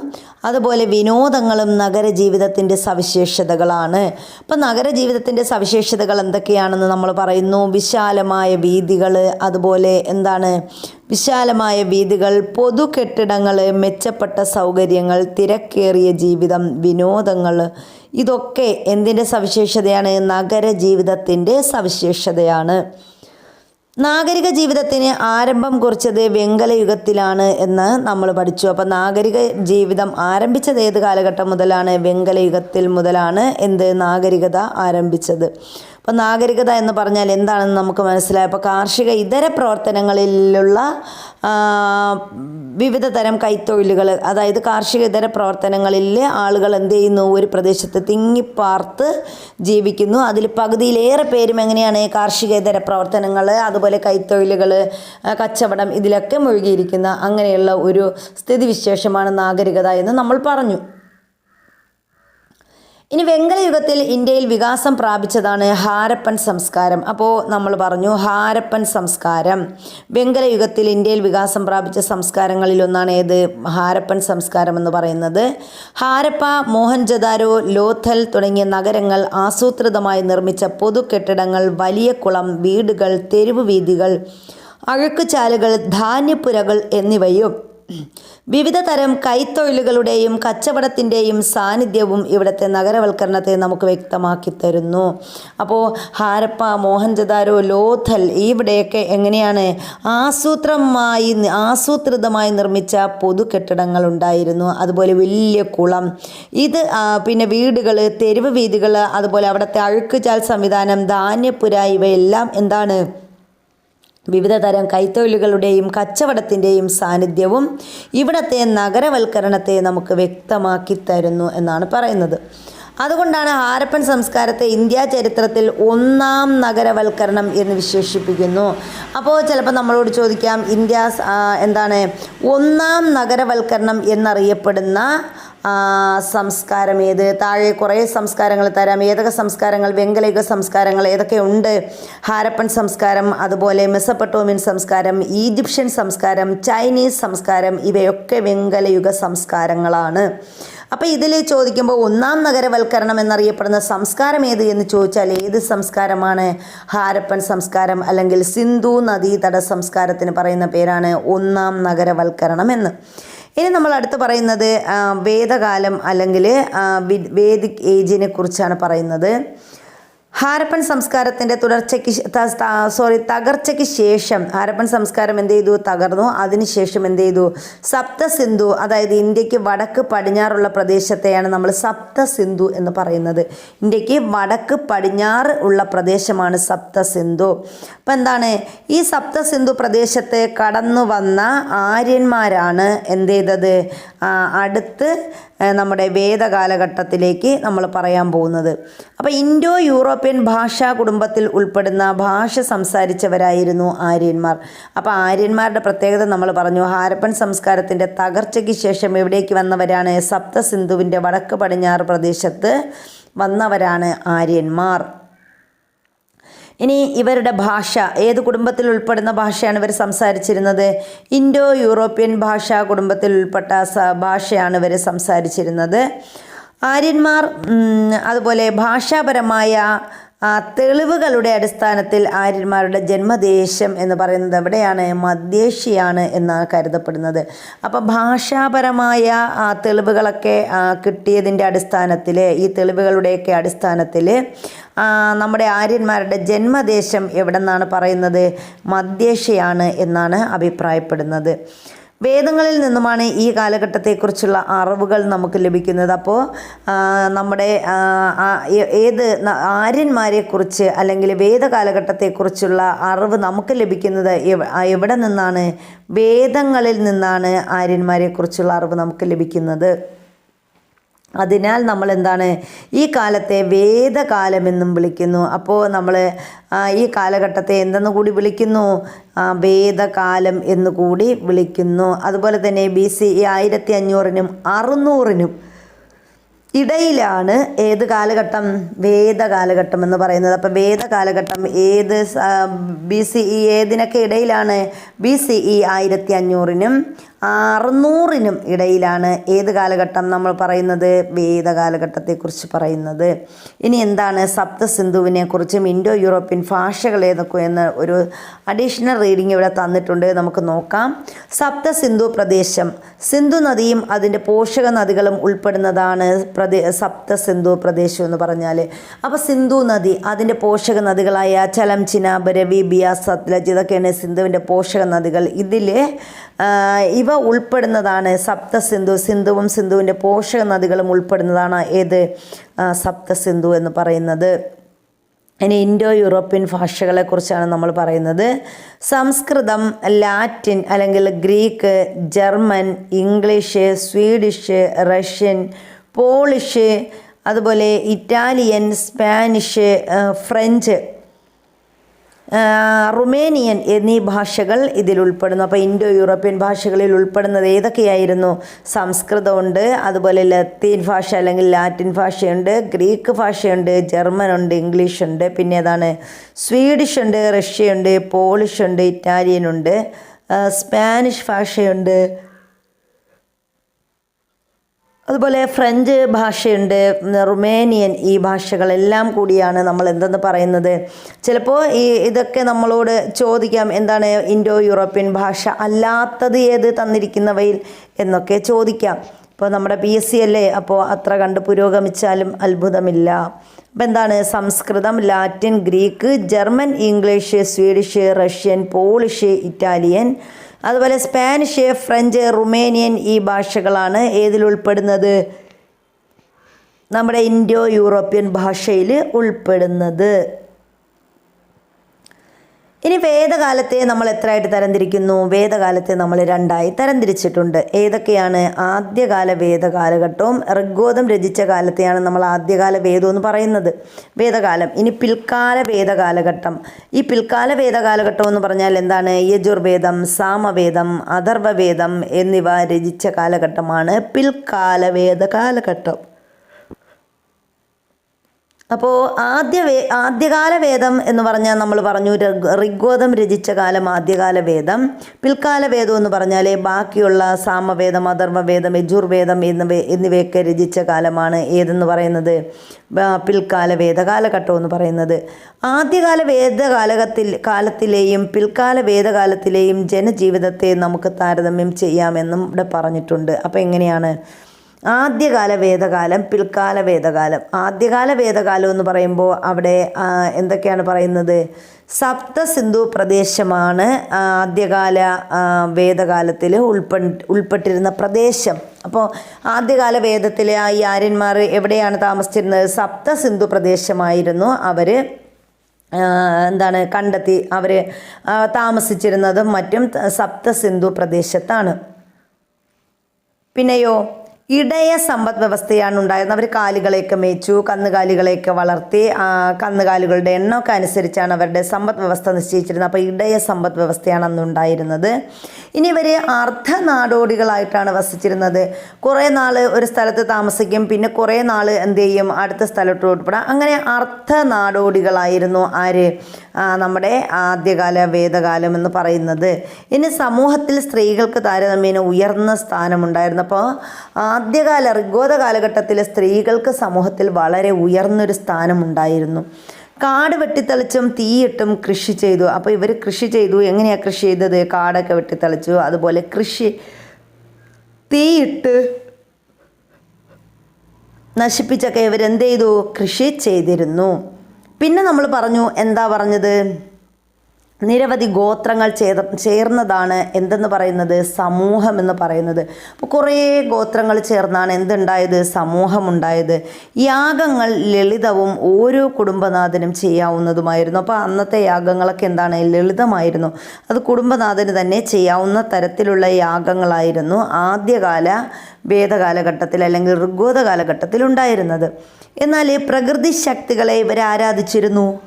അതുപോലെ വിനോദങ്ങളും നഗരജീവിതത്തിന്റെ സവിശേഷതകളാണ്. ഇപ്പം നഗരജീവിതത്തിന്റെ സവിശേഷതകൾ എന്തൊക്കെയാണെന്ന് നമ്മൾ പറയുന്നു? വിശാലമായ വീഥികൾ അതുപോലെ എന്താണ്? വിശാലമായ വീഥികൾ പൊതുകെട്ടിടങ്ങൾ മെച്ചപ്പെട്ട സൗകര്യങ്ങൾ തിരക്കേറിയ ജീവിതം വിനോദങ്ങൾ ഇതൊക്കെ എന്തിന്റെ സവിശേഷതയാണ്? നഗരജീവിതത്തിന്റെ സവിശേഷതയാണ്. നാഗരിക ജീവിതത്തിന് ആരംഭം കുറിച്ചത് വെങ്കലയുഗത്തിലാണ് എന്ന് നമ്മൾ പഠിച്ചു. അപ്പോൾ നാഗരിക ജീവിതം ആരംഭിച്ചത് ഏത് കാലഘട്ടം മുതലാണ്? വെങ്കലയുഗത്തിൽ മുതലാണ് എന്ത് നാഗരികത ആരംഭിച്ചത്. അപ്പോൾ നാഗരികത എന്ന് പറഞ്ഞാൽ എന്താണെന്ന് നമുക്ക് മനസ്സിലായി. അപ്പോൾ കാർഷിക ഇതര പ്രവർത്തനങ്ങളിലുള്ള വിവിധ തരം കൈത്തൊഴിലുകൾ അതായത് കാർഷിക ഇതര പ്രവർത്തനങ്ങളിൽ ആളുകൾ എന്ത് ചെയ്യുന്നു? ഒരു പ്രദേശത്ത് തിങ്ങിപ്പാർത്ത് ജീവിക്കുന്നു. അതിൽ പകുതിയിലേറെ പേരും എങ്ങനെയാണ് കാർഷിക ഇതര പ്രവർത്തനങ്ങൾ അതുപോലെ കൈത്തൊഴിലുകൾ കച്ചവടം ഇതിലൊക്കെ മുഴുകിയിരിക്കുന്ന അങ്ങനെയുള്ള ഒരു സ്ഥിതിവിശേഷമാണ് നാഗരികത എന്ന് നമ്മൾ പറഞ്ഞു. ഇനി വെങ്കലയുഗത്തിൽ ഇന്ത്യയിൽ വികാസം പ്രാപിച്ചതാണ് ഹാരപ്പൻ സംസ്കാരം. അപ്പോൾ നമ്മൾ പറഞ്ഞു ഹാരപ്പൻ സംസ്കാരം. വെങ്കലയുഗത്തിൽ ഇന്ത്യയിൽ വികാസം പ്രാപിച്ച സംസ്കാരങ്ങളിലൊന്നാണ് ഏത്? ഹാരപ്പൻ സംസ്കാരം എന്ന് പറയുന്നത്. ഹാരപ്പ മോഹൻജദാരോ ലോഥൽ തുടങ്ങിയ നഗരങ്ങൾ ആസൂത്രിതമായി നിർമ്മിച്ച പൊതു കെട്ടിടങ്ങൾ വലിയ കുളം വീടുകൾ തെരുവ് വീതികൾ അഴുക്കുചാലുകൾ ധാന്യപ്പുരകൾ എന്നിവയും വിവിധ തരം കൈത്തൊഴിലുകളുടെയും കച്ചവടത്തിന്റെയും സാന്നിധ്യവും ഇവിടുത്തെ നഗരവൽക്കരണത്തെ നമുക്ക് വ്യക്തമാക്കി തരുന്നു. അപ്പോൾ ഹാരപ്പ മോഹൻജദാരോ ലോഥൽ ഇവിടെയൊക്കെ എങ്ങനെയാണ് ആസൂത്രമായി ആസൂത്രിതമായി നിർമ്മിച്ച പൊതു കെട്ടിടങ്ങൾ ഉണ്ടായിരുന്നു. അതുപോലെ വലിയ കുളം. ഇത് പിന്നെ വീടുകൾ തെരുവ് വീതികൾ അതുപോലെ അവിടുത്തെ അഴുക്കുചാൽ സംവിധാനം ധാന്യപ്പുര ഇവയെല്ലാം എന്താണ് വിവിധ തരം കൈത്തൊഴിലുകളുടെയും കച്ചവടത്തിന്റെയും സാന്നിധ്യവും ഇവിടത്തെ നഗരവൽക്കരണത്തെ നമുക്ക് വ്യക്തമാക്കി തരുന്നു എന്നാണ് പറയുന്നത്. അതുകൊണ്ടാണ് ഹാരപ്പൻ സംസ്കാരത്തെ ഇന്ത്യ ചരിത്രത്തിൽ ഒന്നാം നഗരവൽക്കരണം എന്ന് വിശേഷിപ്പിക്കുന്നു. അപ്പോൾ ചിലപ്പോൾ നമ്മളോട് ചോദിക്കാം ഇന്ത്യ എന്താണ് ഒന്നാം നഗരവൽക്കരണം എന്നറിയപ്പെടുന്ന സംസ്കാരം ഏത്? താഴെ കുറേ സംസ്കാരങ്ങൾ തരാം. ഏതൊക്കെ സംസ്കാരങ്ങൾ? വെങ്കലയുഗ സംസ്കാരങ്ങൾ ഏതൊക്കെ ഉണ്ട്? ഹാരപ്പൻ സംസ്കാരം അതുപോലെ മെസ്സപ്പട്ടോമിൻ സംസ്കാരം ഈജിപ്ഷ്യൻ സംസ്കാരം ചൈനീസ് സംസ്കാരം ഇവയൊക്കെ വെങ്കലയുഗ സംസ്കാരങ്ങളാണ്. അപ്പോൾ ഇതിൽ ചോദിക്കുമ്പോൾ ഒന്നാം നഗരവൽക്കരണം എന്നറിയപ്പെടുന്ന സംസ്കാരം ഏത് എന്ന് ചോദിച്ചാൽ ഏത് സംസ്കാരമാണ്? ഹാരപ്പൻ സംസ്കാരം അല്ലെങ്കിൽ സിന്ധു നദീതട സംസ്കാരത്തിന് പറയുന്ന പേരാണ് ഒന്നാം നഗരവൽക്കരണം എന്ന്. ഇനി നമ്മൾ അടുത്ത് പറയുന്നത് വേദകാലം അല്ലെങ്കിൽ വേദിക് ഏജിനെ കുറിച്ചാണ് പറയുന്നത്. ഹാരപ്പൻ സംസ്കാരത്തിന്റെ തുടർച്ചയ്ക്ക് സോറി തകർച്ചയ്ക്ക് ശേഷം ഹാരപ്പൻ സംസ്കാരം എന്ത് ചെയ്തു? തകർന്നു. അതിനുശേഷം എന്ത് ചെയ്തു? സപ്ത സിന്ധു അതായത് ഇന്ത്യയ്ക്ക് വടക്ക് പടിഞ്ഞാറുള്ള പ്രദേശത്തെയാണ് നമ്മൾ സപ്ത സിന്ധു എന്ന് പറയുന്നത്. ഇന്ത്യയ്ക്ക് വടക്ക് പടിഞ്ഞാറ് ഉള്ള പ്രദേശമാണ് സപ്ത സിന്ധു അപ്പം എന്താണ്? ഈ സപ്ത സിന്ധു പ്രദേശത്തെ കടന്നു വന്ന ആര്യന്മാരാണ് എന്ത് ചെയ്തത്? അടുത്ത് നമ്മുടെ വേദകാലഘട്ടത്തിലേക്ക് നമ്മൾ പറയാൻ പോകുന്നത്. അപ്പോൾ ഇൻഡോ യൂറോപ്യൻ ഭാഷാ കുടുംബത്തിൽ ഉൾപ്പെടുന്ന ഭാഷ സംസാരിച്ചവരായിരുന്നു ആര്യന്മാർ. അപ്പോൾ ആര്യന്മാരുടെ പ്രത്യേകത നമ്മൾ പറഞ്ഞു. ഹാരപ്പൻ സംസ്കാരത്തിന്റെ തകർച്ചയ്ക്ക് ശേഷം എവിടേക്ക് വന്നവരാണ്? സപ്ത സിന്ധുവിന്റെ വടക്ക് പടിഞ്ഞാറ് പ്രദേശത്ത് വന്നവരാണ് ആര്യന്മാർ. ഇനി ഇവരുടെ ഭാഷ ഏത് കുടുംബത്തിൽ ഉൾപ്പെടുന്ന ഭാഷയാണ് ഇവർ സംസാരിച്ചിരുന്നത്? ഇൻഡോ യൂറോപ്യൻ ഭാഷാ കുടുംബത്തിൽ ഉൾപ്പെട്ട ഭാഷയാണ് ഇവർ സംസാരിച്ചിരുന്നത്. ആര്യന്മാർ അതുപോലെ ഭാഷാപരമായ തെളിവുകളുടെ അടിസ്ഥാനത്തിൽ ആര്യന്മാരുടെ ജന്മദേശം എന്ന് പറയുന്നത് എവിടെയാണ്? മധ്യേഷ്യയാണ് എന്നാണ് കരുതപ്പെടുന്നത്. അപ്പോൾ ഭാഷാപരമായ ആ, തെളിവുകളൊക്കെ ആ, കിട്ടിയതിന്റെ അടിസ്ഥാനത്തിൽ ഈ തെളിവുകളുടെയൊക്കെ അടിസ്ഥാനത്തിൽ നമ്മുടെ ആര്യന്മാരുടെ ജന്മദേശം എവിടെ നിന്നാണ് പറയുന്നത്? മധ്യേഷ്യയാണ് എന്നാണ് അഭിപ്രായപ്പെടുന്നത്. വേദങ്ങളിൽ നിന്നുമാണ് ഈ കാലഘട്ടത്തെക്കുറിച്ചുള്ള അറിവുകൾ നമുക്ക് ലഭിക്കുന്നത്. അപ്പോൾ നമ്മുടെ ഏത് ആര്യന്മാരെക്കുറിച്ച് അല്ലെങ്കിൽ വേദകാലഘട്ടത്തെക്കുറിച്ചുള്ള അറിവ് നമുക്ക് ലഭിക്കുന്നത് എവ- എവിടെ നിന്നാണ്? വേദങ്ങളിൽ നിന്നാണ് ആര്യന്മാരെക്കുറിച്ചുള്ള അറിവ് നമുക്ക് ലഭിക്കുന്നത്. അതിനാൽ നമ്മൾ എന്താണ് ഈ കാലത്തെ വേദകാലമെന്നും വിളിക്കുന്നു. അപ്പോൾ നമ്മൾ ഈ കാലഘട്ടത്തെ എന്തെന്ന് കൂടി വിളിക്കുന്നു? വേദകാലം എന്ന് കൂടി വിളിക്കുന്നു. അതുപോലെ തന്നെ ബി സി ആയിരത്തി അഞ്ഞൂറിനും അറുന്നൂറിനും ഇടയിലാണ് ഏത് കാലഘട്ടം? വേദകാലഘട്ടം എന്ന് പറയുന്നത്. അപ്പോൾ വേദകാലഘട്ടം ഏത് ബി സി ഇ ഏതിനൊക്കെ ഇടയിലാണ്? ബി സി ഇ ആയിരത്തി അഞ്ഞൂറിനും അറുന്നൂറിനും ഇടയിലാണ് ഏത് കാലഘട്ടം നമ്മൾ പറയുന്നത്? വേദകാലഘട്ടത്തെക്കുറിച്ച് പറയുന്നത്. ഇനി എന്താണ് സപ്തസിന്ധുവിനെ കുറിച്ചും ഇൻഡോ യൂറോപ്യൻ ഭാഷകൾ ഏതൊക്കെ എന്ന് ഒരു അഡീഷണൽ റീഡിംഗ് ഇവിടെ തന്നിട്ടുണ്ട്. നമുക്ക് നോക്കാം. സപ്തസിന്ധു പ്രദേശം. സിന്ധു നദിയും അതിന്റെ പോഷക നദികളും ഉൾപ്പെടുന്നതാണ് പ്രദേ സപ്തസിന്ധു പ്രദേശം എന്ന് പറഞ്ഞാൽ അപ്പോൾ സിന്ധു നദി അതിന്റെ പോഷക നദികളായ ചലം ചിനാബ് രവി ബിയാസ് സത്ലജ് ഇതൊക്കെയാണ് സിന്ധുവിന്റെ പോഷക നദികൾ. ഇതിൽ ഇവ ഉൾപ്പെടുന്നതാണ് സപ്തസിന്ധു. സിന്ധുവും സിന്ധുവിന്റെ പോഷക നദികളും ഉൾപ്പെടുന്നതാണ് ഏത്? സപ്തസിന്ധു എന്ന് പറയുന്നത്. ഇനി ഇൻഡോ യൂറോപ്യൻ ഭാഷകളെക്കുറിച്ചാണ് നമ്മൾ പറയുന്നത്. സംസ്കൃതം ലാറ്റിൻ അല്ലെങ്കിൽ Greek German English Swedish Russian Polish അതുപോലെ ഇറ്റാലിയൻ സ്പാനിഷ് ഫ്രഞ്ച് റുമേനിയൻ എന്നീ ഭാഷകൾ ഇതിൽ ഉൾപ്പെടുന്നു. അപ്പോൾ ഇൻഡോ യൂറോപ്യൻ ഭാഷകളിൽ ഉൾപ്പെടുന്നത് ഏതൊക്കെയായിരുന്നു? സംസ്കൃതമുണ്ട് അതുപോലെ ലത്തീൻ ഭാഷ അല്ലെങ്കിൽ ലാറ്റിൻ ഭാഷയുണ്ട് ഗ്രീക്ക് ഭാഷയുണ്ട് ജർമ്മൻ ഉണ്ട് ഇംഗ്ലീഷ് ഉണ്ട് പിന്നെ ഏതാണ്? സ്വീഡിഷ് ഉണ്ട് റഷ്യ ഉണ്ട് പോളിഷ് ഉണ്ട് ഇറ്റാലിയൻ ഉണ്ട് സ്പാനിഷ് ഭാഷയുണ്ട് അതുപോലെ ഫ്രഞ്ച് ഭാഷയുണ്ട് റുമേനിയൻ ഈ ഭാഷകളെല്ലാം കൂടിയാണ് നമ്മൾ എന്തെന്ന് പറയുന്നത്. ചിലപ്പോൾ ഈ ഇതൊക്കെ നമ്മളോട് ചോദിക്കാം എന്താണ് ഇൻഡോ യൂറോപ്യൻ ഭാഷ അല്ലാത്തത് ഏത് തന്നിരിക്കുന്നവയിൽ എന്നൊക്കെ ചോദിക്കാം. ഇപ്പോൾ നമ്മുടെ പി എസ് സി അല്ലേ? അപ്പോൾ അത്ര കണ്ട് പുരോഗമിച്ചാലും അത്ഭുതമില്ല. അപ്പം എന്താണ്? Sanskrit Latin Greek German English Swedish Russian Polish Italian അതുപോലെ സ്പാനിഷ് ഫ്രഞ്ച് റുമേനിയൻ ഈ ഭാഷകളാണ് ഏതിൽ ഉൾപ്പെടുന്നത്? നമ്മുടെ ഇൻഡോ യൂറോപ്യൻ ഭാഷയിൽ ഉൾപ്പെടുന്നത്. ഇനി വേദകാലത്തെ നമ്മൾ എത്രയായിട്ട് തരംതിരിക്കുന്നു? വേദകാലത്തെ നമ്മൾ രണ്ടായി തരംതിരിച്ചിട്ടുണ്ട്. ഏതൊക്കെയാണ്? ആദ്യകാല വേദകാലഘട്ടവും ഋഗ്വേദം രചിച്ച കാലത്തെയാണ് നമ്മൾ ആദ്യകാല വേദം എന്ന് പറയുന്നത്. വേദകാലം. ഇനി പിൽക്കാല വേദകാലഘട്ടം. ഈ പിൽക്കാല വേദകാലഘട്ടം എന്ന് പറഞ്ഞാൽ എന്താണ്? യജുർവേദം സാമവേദം അഥർവവേദം എന്നിവ രചിച്ച കാലഘട്ടമാണ് പിൽക്കാല വേദകാലഘട്ടം. അപ്പോൾ ആദ്യ വേ ആദ്യകാല വേദം എന്ന് പറഞ്ഞാൽ നമ്മൾ പറഞ്ഞു ഋഗ്വേദം രചിച്ച കാലം ആദ്യകാല വേദം. പിൽക്കാല വേദം എന്ന് പറഞ്ഞാൽ ബാക്കിയുള്ള സാമവേദം അധർമ്മവേദം യജുർവേദം എന്നിവ എന്നിവയൊക്കെ രചിച്ച കാലമാണ് ഏതെന്ന് പറയുന്നത്? പിൽക്കാല പിൽക്കാല വേദകാലഘട്ടം എന്ന് പറയുന്നത്. ആദ്യകാല വേദകാലത്തിൽ കാലത്തിലെയും പിൽക്കാല വേദകാലത്തിലെയും ജനജീവിതത്തെ നമുക്ക് താരതമ്യം ചെയ്യാമെന്നും ഇവിടെ പറഞ്ഞിട്ടുണ്ട്. അപ്പോൾ എങ്ങനെയാണ്? ആദ്യകാല വേദകാലം പിൽക്കാല വേദകാലം. ആദ്യകാല വേദകാലം എന്ന് പറയുമ്പോൾ അവിടെ എന്തൊക്കെയാണ് പറയുന്നത്? സപ്തസിന്ധു പ്രദേശമാണ് ആദ്യകാല വേദകാലത്തിൽ ഉൾപ്പെ ഉൾപ്പെട്ടിരുന്ന പ്രദേശം. അപ്പോൾ ആദ്യകാല വേദത്തിലെ ആ ഈ ആര്യന്മാർ എവിടെയാണ് താമസിച്ചിരുന്നത്? സപ്തസിന്ധു പ്രദേശമായിരുന്നു അവർ എന്താണ് കണ്ടെത്തി അവർ താമസിച്ചിരുന്നതും മറ്റും സപ്തസിന്ധു പ്രദേശത്താണ്. പിന്നെയോ ഇടയ സമ്പദ് വ്യവസ്ഥയാണ് ഉണ്ടായിരുന്നത് അവർ കാലുകളെയൊക്കെ മേച്ചു കന്നുകാലികളെയൊക്കെ വളർത്തി കന്നുകാലികളുടെ എണ്ണമൊക്കെ അനുസരിച്ചാണ് അവരുടെ സമ്പദ് വ്യവസ്ഥ നിശ്ചയിച്ചിരുന്നത്. അപ്പോൾ ഇടയ സമ്പദ് വ്യവസ്ഥയാണ് അന്ന് ഉണ്ടായിരുന്നത്. ഇനി ഇവർ അർദ്ധനാടോടികളായിട്ടാണ് വസിച്ചിരുന്നത്. കുറേ നാൾ ഒരു സ്ഥലത്ത് താമസിക്കും പിന്നെ കുറേ നാൾ എന്ത് ചെയ്യും? അടുത്ത സ്ഥലത്തോട്ട് പോടാം അങ്ങനെ അർദ്ധനാടോടികളായിരുന്നു ആര്? നമ്മുടെ ആദ്യകാല വേദകാലം എന്ന് പറയുന്നത്. ഇനി സമൂഹത്തിൽ സ്ത്രീകൾക്ക് താരതമ്യേന ഉയർന്ന സ്ഥാനമുണ്ടായിരുന്നപ്പോൾ ആദ്യകാല ഋഗ്വേദ കാലഘട്ടത്തിൽ സ്ത്രീകൾക്ക് സമൂഹത്തിൽ വളരെ ഉയർന്നൊരു സ്ഥാനമുണ്ടായിരുന്നു. കാട് വെട്ടിത്തെളിച്ചും തീയിട്ടും കൃഷി ചെയ്തു. അപ്പോൾ ഇവർ കൃഷി ചെയ്തു. എങ്ങനെയാണ് കൃഷി ചെയ്തത്? കാടൊക്കെ വെട്ടിത്തെളിച്ചു. അതുപോലെ കൃഷി തീയിട്ട് നശിപ്പിച്ചൊക്കെ ഇവരെന്ത് ചെയ്തു? കൃഷി ചെയ്തിരുന്നു. പിന്നെ നമ്മൾ പറഞ്ഞു എന്താ പറഞ്ഞത്? നിരവധി ഗോത്രങ്ങൾ ചേർ ചേർന്നതാണ് എന്തെന്ന് പറയുന്നത്? സമൂഹം എന്ന് പറയുന്നത്. അപ്പോൾ കുറേ ഗോത്രങ്ങൾ ചേർന്നാണ് എന്തുണ്ടായത്? സമൂഹമുണ്ടായത്. യാഗങ്ങൾ ലളിതവും ഓരോ കുടുംബനാഥനും ചെയ്യാവുന്നതുമായിരുന്നു. അപ്പോൾ അന്നത്തെ യാഗങ്ങളൊക്കെ എന്താണ്? ലളിതമായിരുന്നു. അത് കുടുംബനാഥന് തന്നെ ചെയ്യാവുന്ന തരത്തിലുള്ള യാഗങ്ങളായിരുന്നു ആദ്യകാല വേദകാലഘട്ടത്തിൽ അല്ലെങ്കിൽ ഋഗ്വേദ കാലഘട്ടത്തിൽ ഉണ്ടായിരുന്നത് എന്നാൽ പ്രകൃതി ശക്തികളെ ഇവർ ആരാധിച്ചിരുന്നു?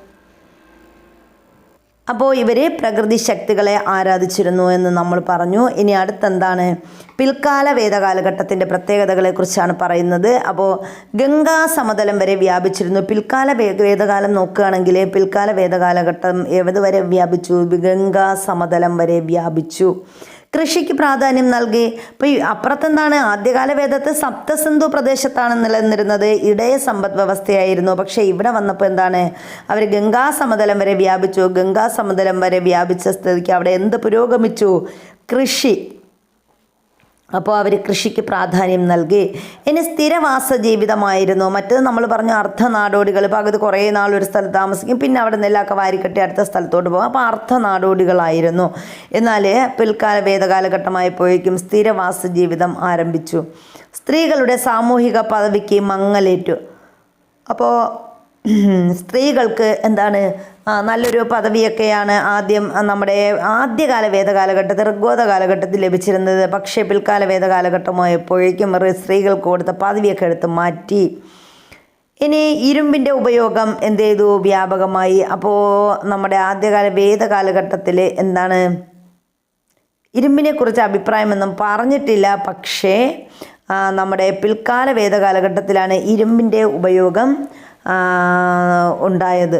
അപ്പോൾ ഇവർ പ്രകൃതി ശക്തികളെ ആരാധിച്ചിരുന്നു എന്ന് നമ്മൾ പറഞ്ഞു. ഇനി അടുത്തെന്താണ്? പിൽക്കാല വേദകാലഘട്ടത്തിന്റെ പ്രത്യേകതകളെക്കുറിച്ചാണ് പറയുന്നത്. അപ്പോൾ ഗംഗാ സമതലം വരെ വ്യാപിച്ചിരുന്നു. പിൽക്കാല വേദകാലം നോക്കുകയാണെങ്കിൽ പിൽക്കാല വേദകാലഘട്ടം എവിടെ വരെ വ്യാപിച്ചു? ഗംഗാ സമതലം വരെ വ്യാപിച്ചു. കൃഷിക്ക് പ്രാധാന്യം നൽകി. അപ്പോൾ ഈ അപ്പുറത്തെന്താണ്? ആദ്യകാല വേദത്തെ സപ്തസിന്ധു പ്രദേശത്താണ് നിലനിന്നിരുന്നത്. ഇടയ സമ്പദ് വ്യവസ്ഥയായിരുന്നു. പക്ഷേ ഇവിടെ വന്നപ്പോൾ എന്താണ്? അവർ ഗംഗാ സമതലം വരെ വ്യാപിച്ചു. ഗംഗാ സമതലം വരെ വ്യാപിച്ച സ്ഥിതിക്ക് അവിടെ എന്ത് പുരോഗമിച്ചു? കൃഷി. അപ്പോൾ അവർ കൃഷിക്ക് പ്രാധാന്യം നൽകി. ഇനി സ്ഥിരവാസ ജീവിതമായിരുന്നു. മറ്റത് നമ്മൾ പറഞ്ഞു ഇപ്പോൾ അത് കുറേ നാൾ ഒരു സ്ഥലത്ത് താമസിക്കും. പിന്നെ അവിടെ നെല്ലൊക്കെ വാരിക്കെട്ടി അടുത്ത സ്ഥലത്തോട്ട് പോകും. അപ്പോൾ അർദ്ധനാടോടികളായിരുന്നു എന്നാൽ പിൽക്കാല വേദകാലഘട്ടമായപ്പോഴേക്കും സ്ഥിരവാസ ജീവിതം ആരംഭിച്ചു. സ്ത്രീകളുടെ സാമൂഹിക പദവിക്ക് മങ്ങലേറ്റു. അപ്പോൾ സ്ത്രീകൾക്ക് എന്താണ് നല്ലൊരു പദവിയൊക്കെയാണ് ആദ്യം നമ്മുടെ ആദ്യകാല വേദകാലഘട്ടത്തിൽ ഋഗ്വേദ കാലഘട്ടത്തിൽ ലഭിച്ചിരുന്നത്. പക്ഷേ പിൽക്കാല വേദകാലഘട്ടമായപ്പോഴേക്കും റി- സ്ത്രീകൾക്ക് കൊടുത്ത പദവിയൊക്കെ എടുത്ത് മാറ്റി. ഇനി ഇരുമ്പിന്റെ ഉപയോഗം എന്ത് ചെയ്തു? വ്യാപകമായി. അപ്പോൾ നമ്മുടെ ആദ്യകാല വേദകാലഘട്ടത്തിൽ എന്താണ് ഇരുമ്പിനെക്കുറിച്ച് അഭിപ്രായമൊന്നും പറഞ്ഞിട്ടില്ല. പക്ഷേ നമ്മുടെ പിൽക്കാല വേദകാലഘട്ടത്തിലാണ് ഇരുമ്പിന്റെ ഉപയോഗം ഉണ്ടായത്.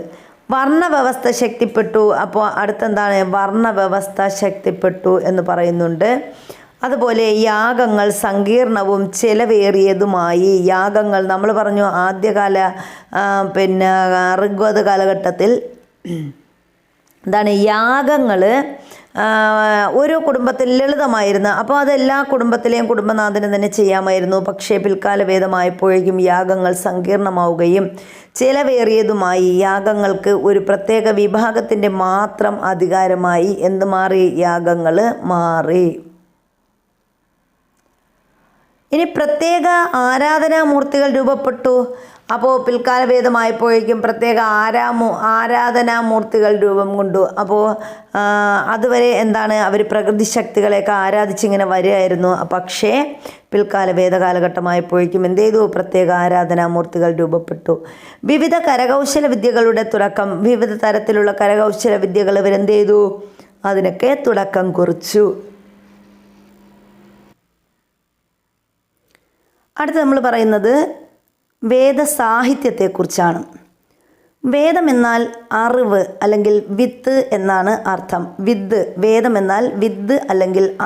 വർണവ്യവസ്ഥ ശക്തിപ്പെട്ടു. അപ്പോൾ അടുത്തെന്താണ്? വർണവ്യവസ്ഥ ശക്തിപ്പെട്ടു എന്ന് പറയുന്നുണ്ട്. അതുപോലെ യാഗങ്ങൾ സങ്കീർണവും ചിലവേറിയതുമായി. യാഗങ്ങൾ നമ്മൾ പറഞ്ഞു ആദ്യകാല പിന്നെ ഋഗ്വേദ കാലഘട്ടത്തിൽ എന്താണ്? യാഗങ്ങൾ ഓരോ കുടുംബത്തിൽ ലളിതമായിരുന്നു. അപ്പോൾ അത് എല്ലാ കുടുംബത്തിലെയും കുടുംബനാഥന് തന്നെ ചെയ്യാമായിരുന്നു. പക്ഷേ പിൽക്കാല വേദമായപ്പോഴേക്കും യാഗങ്ങൾ സങ്കീർണമാവുകയും ചിലവേറിയതുമായി യാഗങ്ങൾക്ക് ഒരു പ്രത്യേക വിഭാഗത്തിന്റെ മാത്രം അധികാരമായി എന്ത് മാറി? യാഗങ്ങൾ മാറി. ഇനി പ്രത്യേക ആരാധനാമൂർത്തികൾ രൂപപ്പെട്ടു. അപ്പോൾ പിൽക്കാല ഭേദമായപ്പോഴേക്കും പ്രത്യേക ആരാധനാ ആരാധനാമൂർത്തികൾ രൂപം കൊണ്ടു. അപ്പോൾ അതുവരെ എന്താണ് അവർ പ്രകൃതി ശക്തികളെയൊക്കെ ആരാധിച്ചിങ്ങനെ വരികയായിരുന്നു. പക്ഷേ പിൽക്കാല വേദകാലഘട്ടമായപ്പോഴേക്കും എന്ത് ചെയ്തു പ്രത്യേക ആരാധനാമൂർത്തികൾ രൂപപ്പെട്ടു. വിവിധ കരകൗശല വിദ്യകളുടെ തുടക്കം വിവിധ തരത്തിലുള്ള കരകൗശല വിദ്യകൾ ഇവരെന്ത് ചെയ്തു അതിനൊക്കെ തുടക്കം കുറിച്ചു. അടുത്ത് നമ്മൾ പറയുന്നത് വേദസാഹിത്യത്തെക്കുറിച്ചാണ്. വേദം എന്നാൽ അറിവ് അല്ലെങ്കിൽ വിത്ത് എന്നാണ് അർത്ഥം. വിത്ത് വേദം എന്നാൽ വിത്ത് അല്ലെങ്കിൽ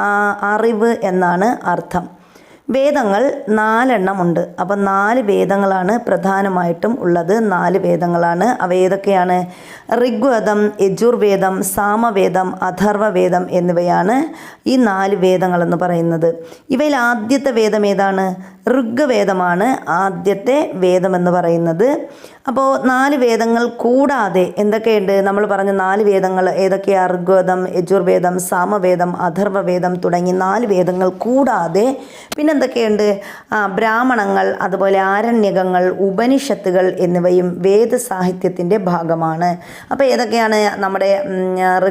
അറിവ് എന്നാണ് അർത്ഥം. വേദങ്ങൾ നാലെണ്ണമുണ്ട് അപ്പം നാല് വേദങ്ങളാണ് പ്രധാനമായിട്ടും ഉള്ളത്. നാല് വേദങ്ങളാണ്. അവ ഏതൊക്കെയാണ്? ഋഗ്വേദം യജുർവേദം സാമവേദം അഥർവവേദം എന്നിവയാണ് ഈ നാല് വേദങ്ങളെന്ന് പറയുന്നത്. ഇവയിൽ ആദ്യത്തെ വേദം ഏതാണ്? ഋഗ്വേദമാണ് ആദ്യത്തെ വേദമെന്ന് പറയുന്നത്. അപ്പോൾ നാല് വേദങ്ങൾ കൂടാതെ എന്തൊക്കെയുണ്ട്? നമ്മൾ പറഞ്ഞ നാല് വേദങ്ങൾ ഏതൊക്കെയാണ് ഋഗ്വേദം യജുർവേദം സാമവേദം അഥർവവേദം തുടങ്ങി നാല് വേദങ്ങൾ കൂടാതെ പിന്നെ എന്തൊക്കെയുണ്ട്? ആ, ബ്രാഹ്മണങ്ങൾ അതുപോലെ ആരണ്യകങ്ങൾ ഉപനിഷത്തുകൾ എന്നിവയും വേദസാഹിത്യത്തിന്റെ ഭാഗമാണ്. അപ്പോൾ ഏതൊക്കെയാണ് നമ്മുടെ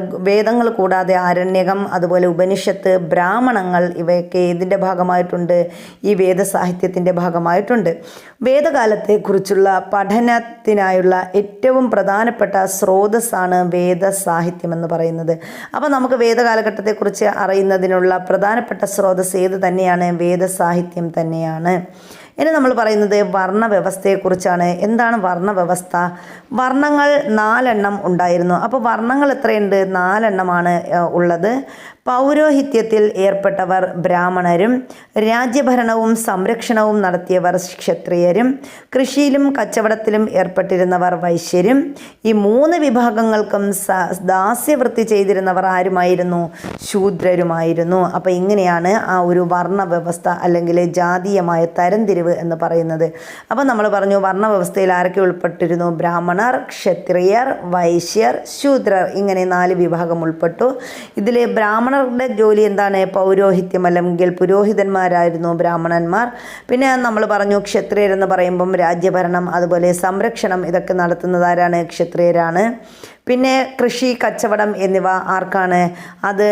വേദങ്ങൾ കൂടാതെ ആരണ്യകം അതുപോലെ ഉപനിഷത്ത് ബ്രാഹ്മണങ്ങൾ ഇവയൊക്കെ ഇതിന്റെ ഭാഗമായിട്ടുണ്ട് ഈ വേദസാഹിത്യത്തിന്റെ ഭാഗമായിട്ടുണ്ട്. വേദകാലത്തെക്കുറിച്ചുള്ള പഠനത്തിനായുള്ള ഏറ്റവും പ്രധാനപ്പെട്ട സ്രോതസ്സാണ് വേദസാഹിത്യം എന്ന് പറയുന്നത്. അപ്പോൾ നമുക്ക് വേദകാലഘട്ടത്തെക്കുറിച്ച് അറിയുന്നതിനുള്ള പ്രധാനപ്പെട്ട സ്രോതസ് ഏത് തന്നെയാണ്? വേദസാഹിത്യം തന്നെയാണ്. ഇനി നമ്മൾ പറയുന്നത് വർണവ്യവസ്ഥയെക്കുറിച്ചാണ്. എന്താണ് വർണവ്യവസ്ഥ? വർണങ്ങൾ നാലെണ്ണം ഉണ്ടായിരുന്നു. അപ്പോൾ വർണങ്ങൾ എത്രയുണ്ട്? നാലെണ്ണമാണ് ഉള്ളത്. പൗരോഹിത്യത്തിൽ ഏർപ്പെട്ടവർ ബ്രാഹ്മണരും രാജ്യഭരണവും സംരക്ഷണവും നടത്തിയവർ ക്ഷത്രിയരും കൃഷിയിലും കച്ചവടത്തിലും ഏർപ്പെട്ടിരുന്നവർ വൈശ്യരും ഈ മൂന്ന് വിഭാഗങ്ങൾക്കും ദാസ്യവൃത്തി ചെയ്തിരുന്നവർ ആരുമായിരുന്നു? ശൂദ്രരുമായിരുന്നു. അപ്പോൾ ഇങ്ങനെയാണ് ആ ഒരു വർണവ്യവസ്ഥ അല്ലെങ്കിൽ ജാതീയമായ തരംതിരിവ് എന്ന് പറയുന്നത്. അപ്പോൾ നമ്മൾ പറഞ്ഞു വർണവ്യവസ്ഥയിൽ ആരൊക്കെ ഉൾപ്പെട്ടിരുന്നു? ബ്രാഹ്മണർ ക്ഷത്രിയർ വൈശ്യർ ശൂദ്രർ ഇങ്ങനെ നാല് വിഭാഗം ഉൾപ്പെട്ടു. ഇതിൽ ബ്രാഹ്മണരുടെ ജോലി എന്താണ്? പൗരോഹിത്യം അല്ലെങ്കിൽ പുരോഹിതന്മാരായിരുന്നു ബ്രാഹ്മണന്മാർ. പിന്നെ നമ്മൾ പറഞ്ഞു ക്ഷത്രിയരെന്ന് പറയുമ്പം രാജ്യഭരണം അതുപോലെ സംരക്ഷണം ഇതൊക്കെ നടത്തുന്നതാരാണ് ക്ഷത്രിയരാണ്. പിന്നെ കൃഷി കച്ചവടം എന്നിവ ആർക്കാണ്? അത്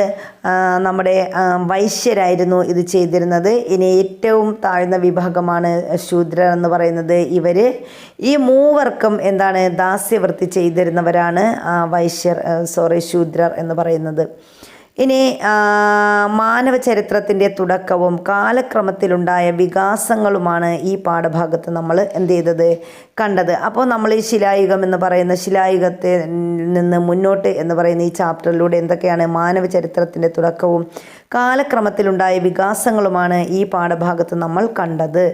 നമ്മുടെ വൈശ്യരായിരുന്നു ഇത് ചെയ്തിരുന്നത്. ഇനി ഏറ്റവും താഴ്ന്ന വിഭാഗമാണ് ശൂദ്രർ എന്ന് പറയുന്നത് ഇവർ ഈ മൂവർക്കും എന്താണ് ദാസ്യവൃത്തി ചെയ്തിരുന്നവരാണ് വൈശ്യർ സോറി ശൂദ്രർ എന്ന് പറയുന്നത്. ഇനി മാനവ ചരിത്രത്തിന്റെ തുടക്കവും കാലക്രമത്തിലുണ്ടായ വികാസങ്ങളുമാണ് ഈ പാഠഭാഗത്ത് നമ്മൾ എന്ത് ചെയ്തത് കണ്ടത്. അപ്പോൾ നമ്മൾ ഈ ശിലായുഗം എന്ന് പറയുന്ന ശിലായുഗത്തിൽ നിന്ന് മുന്നോട്ട് എന്ന് പറയുന്ന ഈ ചാപ്റ്ററിലൂടെ എന്തൊക്കെയാണ് മാനവ ചരിത്രത്തിന്റെ തുടക്കവും കാലക്രമത്തിലുണ്ടായ വികാസങ്ങളുമാണ് ഈ പാഠഭാഗത്ത് നമ്മൾ കണ്ടത്.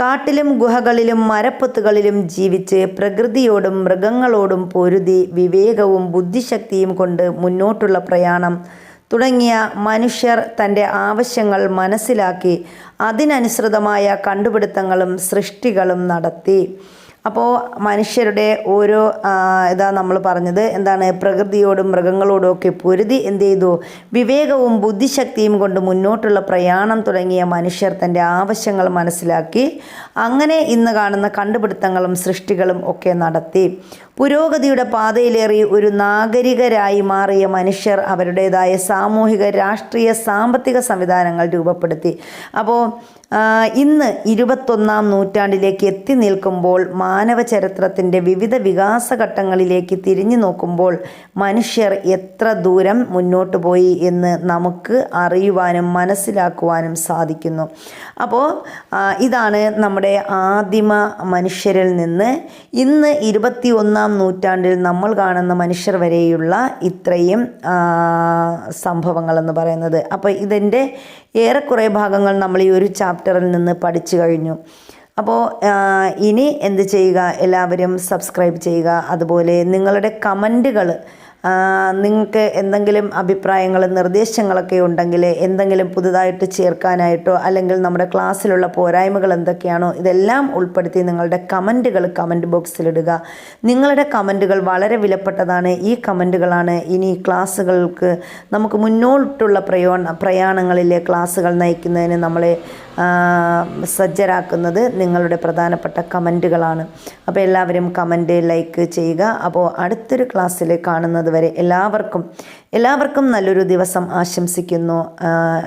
കാട്ടിലും ഗുഹകളിലും മരപ്പൊത്തുകളിലും ജീവിച്ച് പ്രകൃതിയോടും മൃഗങ്ങളോടും പൊരുതി വിവേകവും ബുദ്ധിശക്തിയും കൊണ്ട് മുന്നോട്ടുള്ള പ്രയാണം തുടങ്ങിയ മനുഷ്യർ തന്റെ ആവശ്യങ്ങൾ മനസ്സിലാക്കി അതിനനുസൃതമായ കണ്ടുപിടുത്തങ്ങളും സൃഷ്ടികളും നടത്തി. അപ്പോൾ മനുഷ്യരുടെ ഓരോ ഇതാ നമ്മൾ പറഞ്ഞത് എന്താണ് പ്രകൃതിയോടും മൃഗങ്ങളോടും ഒക്കെ പൊരുതി എന്ത് ചെയ്തു? വിവേകവും ബുദ്ധിശക്തിയും കൊണ്ട് മുന്നോട്ടുള്ള പ്രയാണം തുടങ്ങിയ മനുഷ്യർ തന്റെ ആവശ്യങ്ങൾ മനസ്സിലാക്കി അങ്ങനെ ഇന്ന് കാണുന്ന കണ്ടുപിടുത്തങ്ങളും സൃഷ്ടികളും ഒക്കെ നടത്തി. പുരോഗതിയുടെ പാതയിലേറി ഒരു നാഗരികരായി മാറിയ മനുഷ്യർ അവരുടേതായ സാമൂഹിക രാഷ്ട്രീയ സാമ്പത്തിക സംവിധാനങ്ങൾ രൂപപ്പെടുത്തി. അപ്പോൾ ഇന്ന് ഇരുപത്തൊന്നാം നൂറ്റാണ്ടിലേക്ക് എത്തി നിൽക്കുമ്പോൾ മാനവ ചരിത്രത്തിന്റെ വിവിധ വികാസഘട്ടങ്ങളിലേക്ക് തിരിഞ്ഞു നോക്കുമ്പോൾ മനുഷ്യർ എത്ര ദൂരം മുന്നോട്ട് പോയി എന്ന് നമുക്ക് അറിയുവാനും മനസ്സിലാക്കുവാനും സാധിക്കുന്നു. അപ്പോൾ ഇതാണ് നമ്മുടെ ആദിമ മനുഷ്യരിൽ നിന്ന് ഇന്ന് ഇരുപത്തി ഒന്നാം നൂറ്റാണ്ടിൽ നമ്മൾ കാണുന്ന മനുഷ്യർ വരെയുള്ള ഇത്രയും സംഭവങ്ങളെന്ന് പറയുന്നത്. അപ്പോൾ ഇതിന്റെ ഏറെക്കുറെ ഭാഗങ്ങൾ നമ്മൾ ഈ ഒരു ചാപ്റ്ററിൽ നിന്ന് പഠിച്ചു കഴിഞ്ഞു. അപ്പോൾ ഇനി എന്ത് ചെയ്യുക? എല്ലാവരും സബ്സ്ക്രൈബ് ചെയ്യുക. അതുപോലെ നിങ്ങളുടെ കമന്റുകൾ നിങ്ങൾക്ക് എന്തെങ്കിലും അഭിപ്രായങ്ങൾ നിർദ്ദേശങ്ങളൊക്കെ ഉണ്ടെങ്കിൽ എന്തെങ്കിലും പുതുതായിട്ട് ചേർക്കാനായിട്ടോ അല്ലെങ്കിൽ നമ്മുടെ ക്ലാസ്സിലുള്ള പോരായ്മകൾ എന്തൊക്കെയാണോ ഇതെല്ലാം ഉൾപ്പെടുത്തി നിങ്ങളുടെ കമന്റുകൾ കമന്റ് ബോക്സിലിടുക നിങ്ങളുടെ കമന്റുകൾ വളരെ വിലപ്പെട്ടതാണ്. ഈ കമന്റുകളാണ് ഇനി ക്ലാസ്സുകൾക്ക് നമുക്ക് മുന്നോട്ടുള്ള പ്രയോ പ്രയാണങ്ങളിലെ ക്ലാസ്സുകൾ നയിക്കുന്നതിന് നമ്മളെ സജ്ജരാക്കുന്നത് നിങ്ങളുടെ പ്രധാനപ്പെട്ട കമന്റുകളാണ്. അപ്പോൾ എല്ലാവരും കമന്റ് ലൈക്ക് ചെയ്യുക. അപ്പോൾ അടുത്തൊരു ക്ലാസ്സിൽ കാണുന്നത് വരെ എല്ലാവർക്കും എല്ലാവർക്കും നല്ലൊരു ദിവസം ആശംസിക്കുന്നു.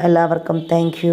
എല്ലാവർക്കും താങ്ക്